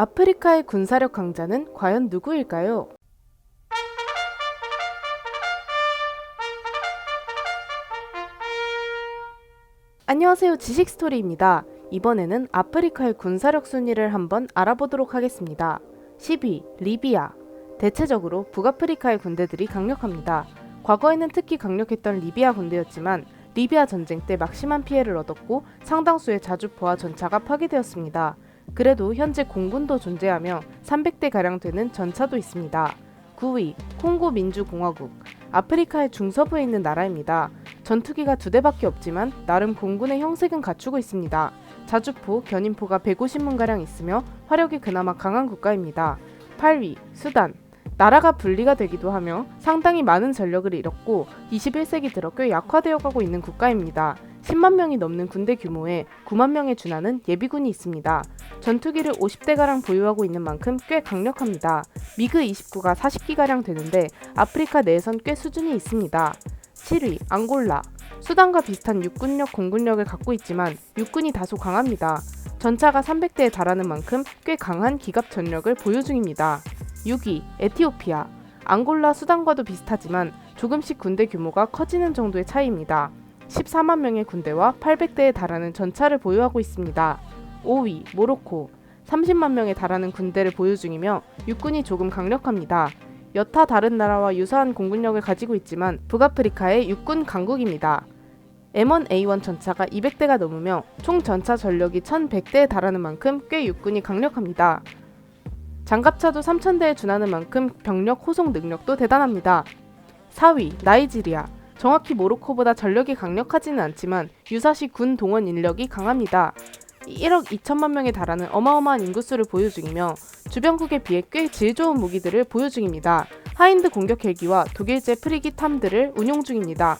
아프리카의 군사력 강자는 과연 누구일까요? 안녕하세요. 지식스토리입니다. 이번에는 아프리카의 군사력 순위를 한번 알아보도록 하겠습니다. 10위, 리비아. 대체적으로 북아프리카의 군대들이 강력합니다. 과거에는 특히 강력했던 리비아 군대였지만 리비아 전쟁 때 막심한 피해를 얻었고 상당수의 자주포와 전차가 파괴되었습니다. 그래도 현재 공군도 존재하며 300대 가량 되는 전차도 있습니다. 9위 콩고 민주공화국 아프리카의 중서부에 있는 나라입니다. 전투기가 두 대밖에 없지만 나름 공군의 형색은 갖추고 있습니다. 자주포, 견인포가 150문 가량 있으며 화력이 그나마 강한 국가입니다. 8위 수단 나라가 분리가 되기도 하며 상당히 많은 전력을 잃었고 21세기 들어 꽤 약화되어 가고 있는 국가입니다. 10만 명이 넘는 군대 규모에 9만 명에 준하는 예비군이 있습니다. 전투기를 50대가량 보유하고 있는 만큼 꽤 강력합니다. 미그 29가 40기가량 되는데 아프리카 내에선 꽤 수준이 있습니다. 7위 앙골라 수단과 비슷한 육군력 공군력을 갖고 있지만 육군이 다소 강합니다. 전차가 300대에 달하는 만큼 꽤 강한 기갑 전력을 보유 중입니다. 6위 에티오피아 앙골라 수단과도 비슷하지만 조금씩 군대 규모가 커지는 정도의 차이입니다. 14만 명의 군대와 800대에 달하는 전차를 보유하고 있습니다. 5위 모로코 30만 명에 달하는 군대를 보유 중이며 육군이 조금 강력합니다. 여타 다른 나라와 유사한 공군력을 가지고 있지만 북아프리카의 육군 강국입니다. M1A1 전차가 200대가 넘으며 총 전차 전력이 1100대에 달하는 만큼 꽤 육군이 강력합니다. 장갑차도 3000대에 준하는 만큼 병력 호송 능력도 대단합니다. 4위 나이지리아 정확히 모로코보다 전력이 강력하지는 않지만 유사시 군 동원 인력이 강합니다. 1억 2천만 명에 달하는 어마어마한 인구수를 보유 중이며 주변국에 비해 꽤 질 좋은 무기들을 보유 중입니다. 하인드 공격 헬기와 독일제 프리기 탐들을 운용 중입니다.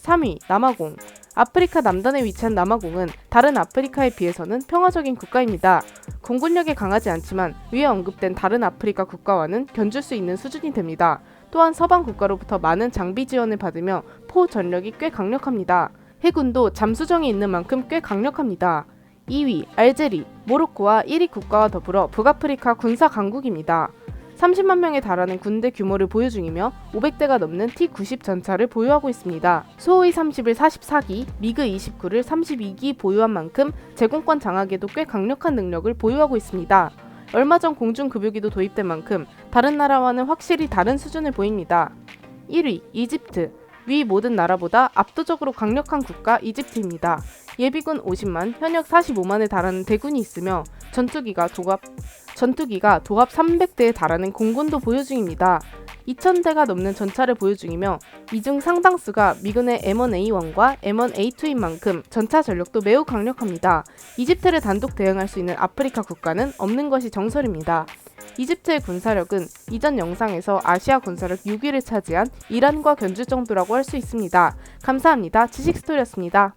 3위 남아공 아프리카 남단에 위치한 남아공은 다른 아프리카에 비해서는 평화적인 국가입니다. 공군력이 강하지 않지만 위에 언급된 다른 아프리카 국가와는 견줄 수 있는 수준이 됩니다. 또한 서방 국가로부터 많은 장비 지원을 받으며 포 전력이 꽤 강력합니다. 해군도 잠수정이 있는 만큼 꽤 강력합니다. 2위 알제리, 모로코와 1위 국가와 더불어 북아프리카 군사 강국입니다. 30만 명에 달하는 군대 규모를 보유 중이며 500대가 넘는 T-90 전차를 보유하고 있습니다. 수호의 30을 44기, 미그 29를 32기 보유한 만큼 제공권 장악에도 꽤 강력한 능력을 보유하고 있습니다. 얼마 전 공중급유기도 도입된 만큼 다른 나라와는 확실히 다른 수준을 보입니다. 1위 이집트 위 모든 나라보다 압도적으로 강력한 국가 이집트입니다. 예비군 50만, 현역 45만에 달하는 대군이 있으며 전투기가 도합 전투기가 도합 300대에 달하는 공군도 보유 중입니다. 2,000대가 넘는 전차를 보유 중이며 이 중 상당수가 미군의 M1A1과 M1A2인 만큼 전차 전력도 매우 강력합니다. 이집트를 단독 대응할 수 있는 아프리카 국가는 없는 것이 정설입니다. 이집트의 군사력은 이전 영상에서 아시아 군사력 6위를 차지한 이란과 견줄 정도라고 할 수 있습니다. 감사합니다. 지식스토리였습니다.